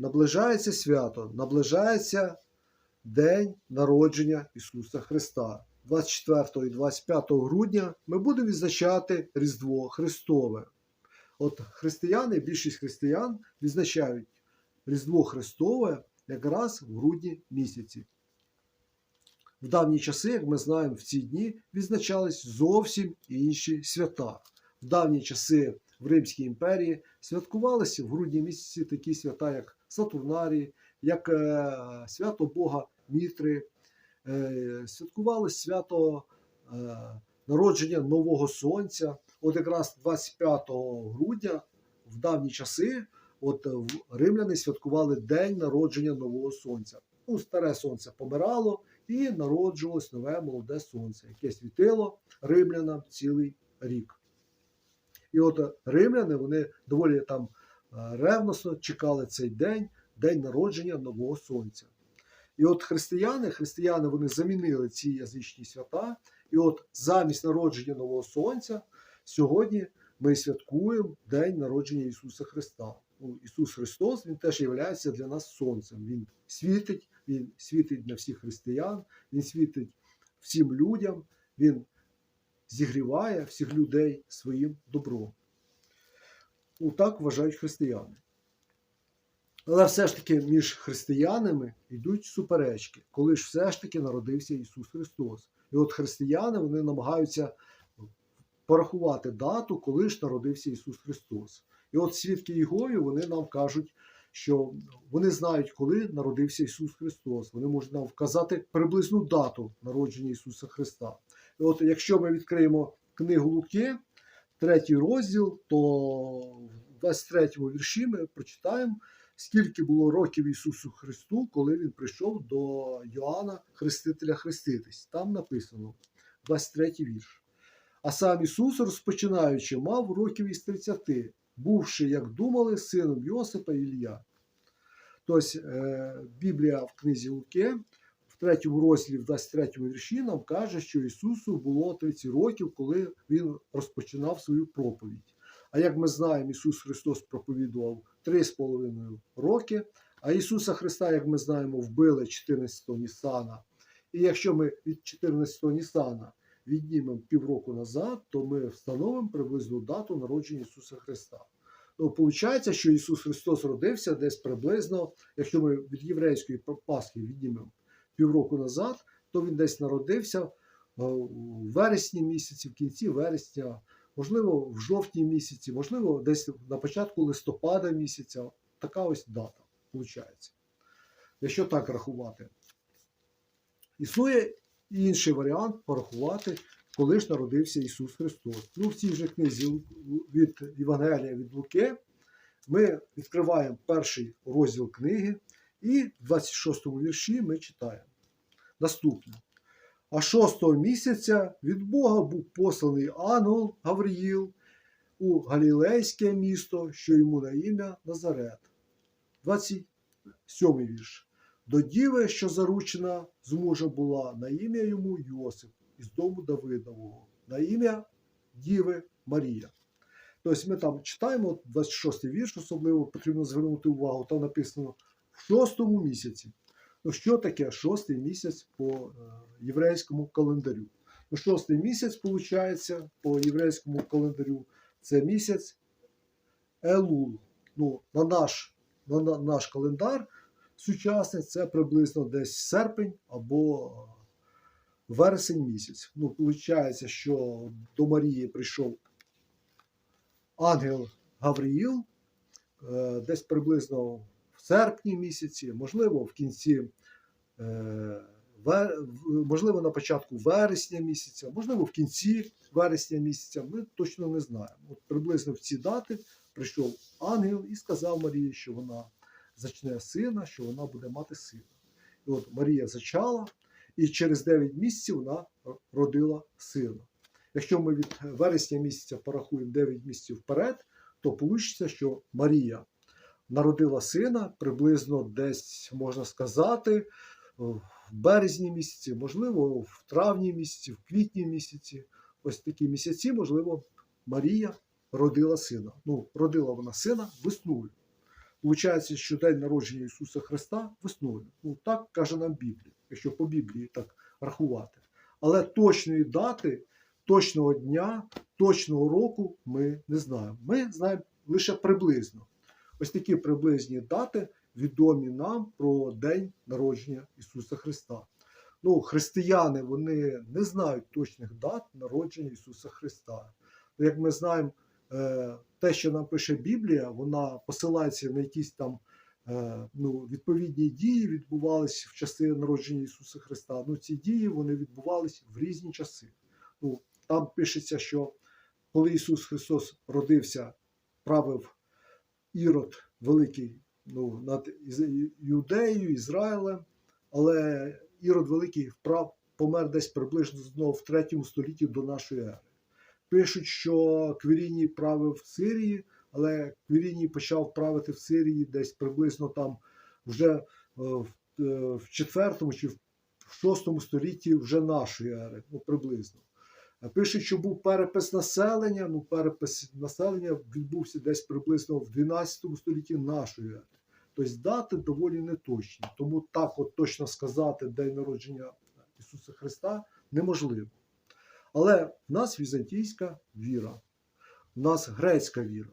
наближається свято, наближається День народження Ісуса Христа. 24 і 25 грудня ми будемо відзначати Різдво Христове. От християни, більшість християн відзначають Різдво Христове якраз в грудні місяці. В давні часи, як ми знаємо, в ці дні відзначались зовсім інші свята. В давні часи в Римській імперії святкувалися в грудні місяці такі свята, як Сатурнарій, як е, свято Бога Мітри, е, святкували свято е, народження Нового Сонця. От якраз 25 грудня в давні часи от римляни святкували День народження Нового Сонця. Ну, старе сонце помирало і народжувалось нове молоде сонце, яке світило римлянам цілий рік. І от римляни вони доволі там ревносно чекали цей день, день народження нового сонця. І от християни, християни вони замінили ці язичні свята. І от замість народження нового сонця сьогодні ми святкуємо День народження Ісуса Христа. Ну, Ісус Христос Він теж є для нас сонцем. Він світить, Він світить для всіх християн, Він світить всім людям, Він зігріває всіх людей своїм добром. Ну, так вважають християни. Але все ж таки між християнами йдуть суперечки, коли ж все ж таки народився Ісус Христос. І от християни вони намагаються порахувати дату, коли ж народився Ісус Христос. І от свідки Єгові вони нам кажуть, що вони знають, коли народився Ісус Христос. Вони можуть нам вказати приблизну дату народження Ісуса Христа. І от якщо ми відкриємо книгу Луки, третій розділ, то в 23 вірші ми прочитаємо, скільки було років Ісусу Христу, коли Він прийшов до Йоанна Хрестителя хреститись. Там написано 23 вірш. А сам Ісус, розпочинаючи, мав років із 30, бувши, як думали, сином Йосипа і. Тобто е, Біблія в книзі Луки, в третьому розділі, в 23 вірші, нам каже, що Ісусу було 30 років, коли Він розпочинав свою проповідь. А як ми знаємо, Ісус Христос проповідував 3,5 роки, а Ісуса Христа, як ми знаємо, вбили 14-го Нісана. І якщо ми від 14-го Нісана віднімемо півроку назад, то ми встановимо приблизну дату народження Ісуса Христа. Ну, Получається, що Ісус Христос родився десь приблизно, якщо ми від єврейської Пасхи віднімемо півроку назад, то він десь народився е, у вересні місяці, в кінці вересня, можливо, в жовтні місяці, можливо, десь на початку листопада місяця. Така ось дата виходить. Якщо так рахувати. Існує інший варіант порахувати, коли ж народився Ісус Христос. Ну, в цій же книзі від Євангелія від Луки ми відкриваємо перший розділ книги, і в 26 вірші ми читаємо. Наступне. А шостого місяця від Бога був посланий ангел Гавриїл у Галілейське місто, що йому на ім'я Назарет. 27 вірш. До діви, що заручена з мужа була, на ім'я йому Йосип із дому Давидового, на ім'я Діви Марія. Тобто ми там читаємо 26 вірш, особливо потрібно звернути увагу, там написано в шостому місяці. Ну, що таке шостий місяць по е, єврейському календарю? Ну, шостий місяць, виходить, по єврейському календарю, це місяць Елул. Ну, на наш, на, на наш календар сучасний це приблизно десь серпень або е, вересень місяць. Ну, виходить, що до Марії прийшов ангел Гавриїл е, десь приблизно серпні місяці, можливо, в кінці, е, можливо, на початку вересня місяця, можливо, в кінці вересня місяця. Ми точно не знаємо. От приблизно в ці дати прийшов ангел і сказав Марії, що вона зачне сина, що вона буде мати сина. І от Марія зачала, і через 9 місяців вона родила сина. Якщо ми від вересня місяця порахуємо 9 місяців вперед, то вийде, що Марія народила сина приблизно десь, можна сказати, в березні місяці, можливо, в травні місяці, в квітні місяці. Ось такі місяці, можливо, Марія родила сина. Ну, родила вона сина весною. Получається, що день народження Ісуса Христа весною. Ну так каже нам Біблія, якщо по Біблії так рахувати. Але точної дати, точного дня, точного року ми не знаємо. Ми знаємо лише приблизно. Ось такі приблизні дати відомі нам про день народження Ісуса Христа. Ну, християни вони не знають точних дат народження Ісуса Христа. Як ми знаємо, е, те, що нам пише Біблія, вона посилається на якісь там е, ну, відповідні дії, відбувалися в часи народження Ісуса Христа. Ну, ці дії вони відбувалися в різні часи. Ну, там пишеться, що коли Ісус Христос родився, правив Ірод Великий ну, над Юдеєю, Ізраїлем, але Ірод Великий вправ помер десь приблизно знову в 3 столітті до нашої ери. Пишуть, що Квіріній правив в Сирії, але Квіріній почав правити в Сирії десь приблизно там вже е, в, е, в 4 чи в 6 столітті вже нашої ери, ну приблизно. Е, Пишуть, що був перепис населення. Ну, перепис населення відбувся десь приблизно в 12 столітті нашої ери. Тобто дати доволі неточні. Тому так от точно сказати день народження Ісуса Христа неможливо. Але в нас візантійська віра, в нас грецька віра.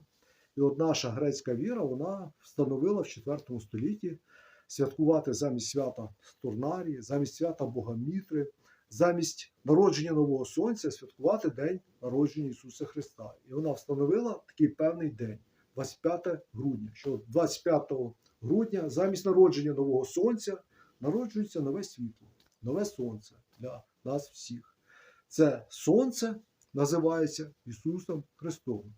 І от наша грецька віра вона встановила в 4 столітті святкувати замість свята Стурнарії, замість свята Богомітри, замість народження Нового Сонця святкувати День народження Ісуса Христа. І вона встановила такий певний день, 25 грудня. Що 25 грудня замість народження Нового Сонця народжується нове світло, нове сонце для нас всіх. Це сонце називається Ісусом Христом.